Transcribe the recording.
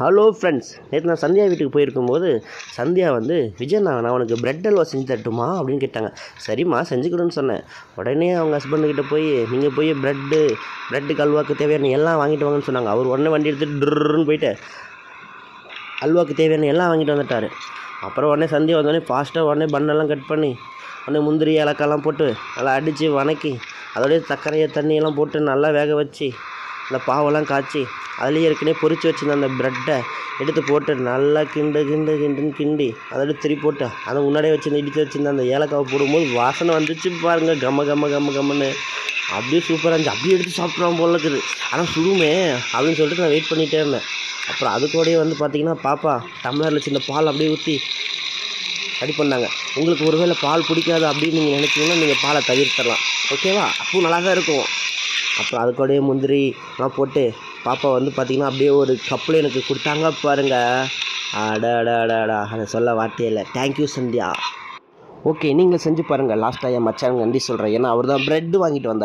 Hello friends நேற்று நான் சந்தியா வீட்டுக்கு போயிருக்கும்போது சந்தியா வந்து விஜய் நான் நான் உனக்கு பிரெட் அல்வா செஞ்சு தரட்டுமா? அப்படின்னு கேட்டாங்க. சரிம்மா செஞ்சுக்கிடுன்னு சொன்னேன். உடனே அவங்க ஹஸ்பண்டுக்கிட்ட போய் நீங்கள் போய் ப்ரெட்டு ப்ரெட்டுக்கு அல்வாக்கு தேவையான எல்லாம் வாங்கிட்டு வாங்கன்னு சொன்னாங்க. அவர் உடனே வண்டி எடுத்துட்டு ட்ருன்னு போயிட்டு அல்வாக்கு தேவையான எல்லாம் வாங்கிட்டு வந்துட்டார். அப்புறம் உடனே சந்தியா வந்தோடனே ஃபாஸ்ட்டாக உடனே பண்ணெல்லாம் கட் பண்ணி உடனே முந்திரி இலக்கெல்லாம் போட்டு நல்லா அடித்து வணக்கி அதோடய சர்க்கரையை தண்ணியெல்லாம் போட்டு நல்லா வேக வச்சு அந்த பாவெல்லாம் காய்ச்சி அதுலேயே ஏற்கனவே பொறிச்சு வச்சுருந்த அந்த ப்ரெட்டை எடுத்து போட்டு நல்லா கிண்டு கிண்டு கிண்டுன்னு கிண்டி அதோட திரி போட்டு அதை முன்னாடியே வச்சுருந்த இடித்து வச்சிருந்த அந்த ஏலக்காவை போடும்போது வாசனை வந்துச்சு பாருங்க. கம்ம கம்ம கம்ம கம்மன்னு அப்படியே சூப்பராக இருந்துச்சு. அப்படியே எடுத்து சாப்பிட்றோம் போல இருக்குது. ஆனால் சுடுமே அப்படின்னு சொல்லிட்டு நான் வெயிட் பண்ணிகிட்டே இருந்தேன். அப்புறம் அது கூடயே வந்து பார்த்தீங்கன்னா பாப்பா டம்ளரில் சின்ன பால் அப்படியே ஊற்றி ரெடி பண்ணாங்க. உங்களுக்கு ஒருவேளை பால் பிடிக்காது அப்படின்னு நீங்கள் நினச்சிங்கன்னா நீங்கள் பாலை தவிர்த்தரலாம் ஓகேவா அப்பவும் நல்லா தான் இருக்கும். அப்புறம் அது கூடயே முந்திரி எல்லாம் போட்டு பாப்பா வந்து பார்த்திங்கன்னா அப்படியே ஒரு கப்பில் எனக்கு கொடுத்தாங்க பாருங்க. அடாடாடாடா அதை சொல்ல வார்த்தையே இல்லை. தேங்க்யூ சந்தியா. ஓகே நீங்கள் செஞ்சு பாருங்கள் லாஸ்ட்டாக என் மச்சான் நன்றி சொல்கிறேன் ஏன்னா அவர் தான் ப்ரெட் வாங்கிட்டு வந்தார்.